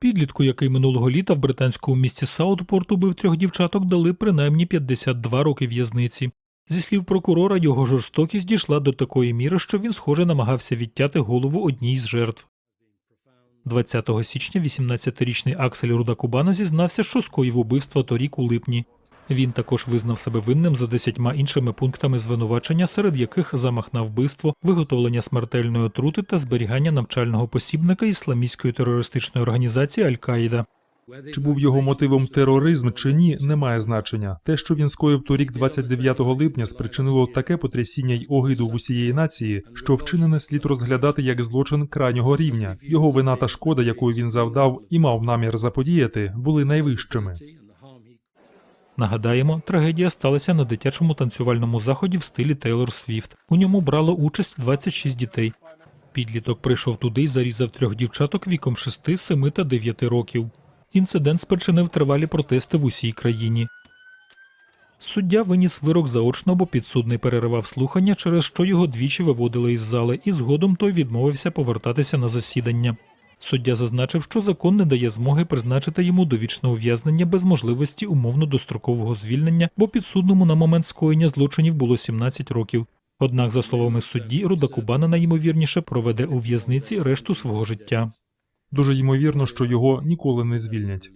Підлітку, який минулого літа в британському місті Саутпорт убив трьох дівчаток, дали принаймні 52 роки в'язниці. Зі слів прокурора, його жорстокість дійшла до такої міри, що він, схоже, намагався відтяти голову одній з жертв. 20 січня 18-річний Аксель Рудакубана зізнався, що скоїв убивства торік у липні. Він також визнав себе винним за десятьма іншими пунктами звинувачення, серед яких замах на вбивство, виготовлення смертельної отрути та зберігання навчального посібника ісламістської терористичної організації Аль-Каїда. Чи був його мотивом тероризм чи ні, не має значення. Те, що він скоїв торік 29 липня, спричинило таке потрясіння й огиду в усієї нації, що вчинене слід розглядати як злочин крайнього рівня. Його вина та шкода, яку він завдав і мав намір заподіяти, були найвищими. Нагадаємо, трагедія сталася на дитячому танцювальному заході в стилі Тейлор Свіфт. У ньому брало участь 26 дітей. Підліток прийшов туди і зарізав трьох дівчаток віком 6, 7 та 9 років. Інцидент спричинив тривалі протести в усій країні. Суддя виніс вирок заочно, бо підсудний переривав слухання, через що його двічі виводили із зали, і згодом той відмовився повертатися на засідання. Суддя зазначив, що закон не дає змоги призначити йому довічне ув'язнення без можливості умовно дострокового звільнення, бо підсудному на момент скоєння злочинів було 17 років. Однак, за словами судді, Рудакубана найімовірніше проведе у в'язниці решту свого життя. Дуже ймовірно, що його ніколи не звільнять.